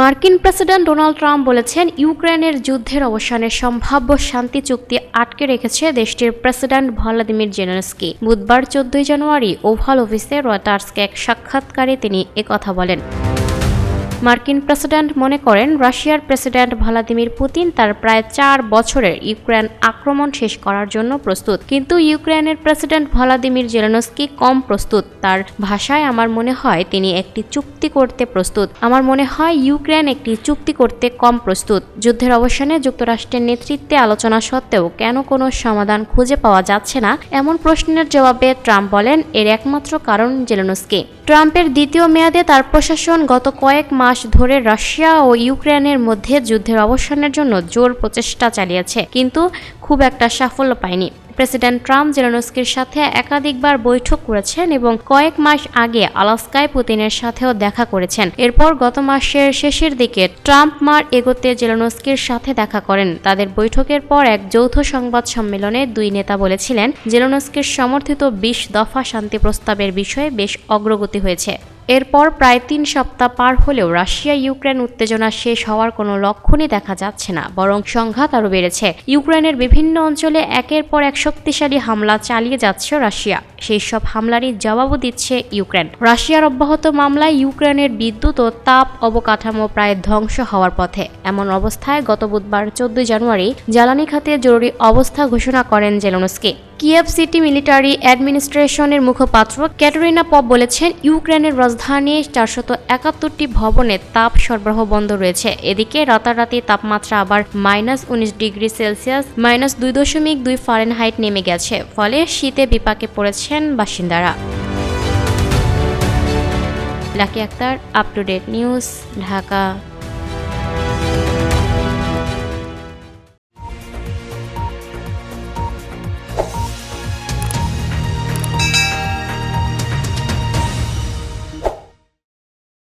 মার্কিন president Donald Trump বলেছেন, ইউক্রেনের যুদ্ধের অবসানে সম্ভাব্য শান্তি চুক্তি আটকে রেখেছে দেশটির প্রেসিডেন্ট ভলাদিমির জেলেনস্কি। বুধবার চোদ্দই জানুয়ারি ওভাল অফিসে রয়টার্সকে এক সাক্ষাৎকারে তিনি একথা বলেন। মার্কিন প্রেসিডেন্ট মনে করেন, রাশিয়ার প্রেসিডেন্ট ভলাদিমির পুতিন তার প্রায় চার বছরের ইউক্রেন আক্রমণ শেষ করার জন্য প্রস্তুত। কিন্তু ইউক্রেনের প্রেসিডেন্ট ভলাদিমির জেলেনস্কি কম প্রস্তুত। তার ভাষায় আমার মনে হয় তিনি একটি চুক্তি করতে প্রস্তুত। আমার মনে হয় ইউক্রেন একটি চুক্তি করতে কম প্রস্তুত। যুদ্ধের অবসানে যুক্তরাষ্ট্রের নেতৃত্বে আলোচনা সত্ত্বেও কেন কোনো সমাধান খুঁজে পাওয়া যাচ্ছে না, এমন প্রশ্নের জবাবে ট্রাম্প বলেন, এর একমাত্র কারণ জেলেনস্কি। ট্রাম্পের দ্বিতীয় মেয়াদে তার প্রশাসন গত কয়েক মাস ধরে রাশিয়া ও ইউক্রেনের মধ্যে যুদ্ধের অবসানের জন্য জোর প্রচেষ্টা চালিয়েছে, কিন্তু খুব একটা সাফল্য পায়নি। প্রেসিডেন্ট ট্রাম্প জেলেনস্কির সাথে একাধিকবার বৈঠক করেছেন এবং কয়েক মাস আগে আলাস্কায় পুতিনের সাথেও দেখা করেছেন। এরপর গত মাসের শেষের দিকে ট্রাম্প মার এগোতে জেলেনস্কির সাথে দেখা করেন। তাদের বৈঠকের পর এক যৌথ সংবাদ সম্মেলনে দুই নেতা বলেছিলেন, জেলেনস্কির সমর্থিত বিশ দফা শান্তি প্রস্তাবের বিষয়ে বেশ অগ্রগতি হয়েছে। এরপর প্রায় তিন সপ্তাহ পার হলেও রাশিয়া ইউক্রেন উত্তেজনা শেষ হওয়ার কোনো লক্ষণই দেখা যাচ্ছে না, বরং সংঘাত আরও বেড়েছে। ইউক্রেনের বিভিন্ন অঞ্চলে একের পর এক শক্তিশালী হামলা চালিয়ে যাচ্ছে রাশিয়া। সেই সব হামলারই জবাবও দিচ্ছে ইউক্রেন। রাশিয়ার অব্যাহত মামলায় ইউক্রেনের বিদ্যুৎ ও তাপ অবকাঠামো প্রায় ধ্বংস হওয়ার পথে। এমন অবস্থায় গত বুধবার চোদ্দই জানুয়ারি জ্বালানি খাতে জরুরি অবস্থা ঘোষণা করেন জেলনস্কি। কিয়েভ সিটি মিলিটারি অ্যাডমিনিস্ট্রেশনের মুখপাত্র ক্যাটারিনা পপ বলেছেন, ইউক্রেনের রাজধানী চারশত একাত্তরটি ভবনে তাপ সরবরাহ বন্ধ রয়েছে। এদিকে রাতারাতি তাপমাত্রা আবার মাইনাস উনিশ ডিগ্রি সেলসিয়াস, মাইনাস দুই দশমিক দুই ফারেনহাইট নেমে গেছে। ফলে শীতে বিপাকে পড়েছেন বাসিন্দারা। Lucky Akter up to date news Dhaka.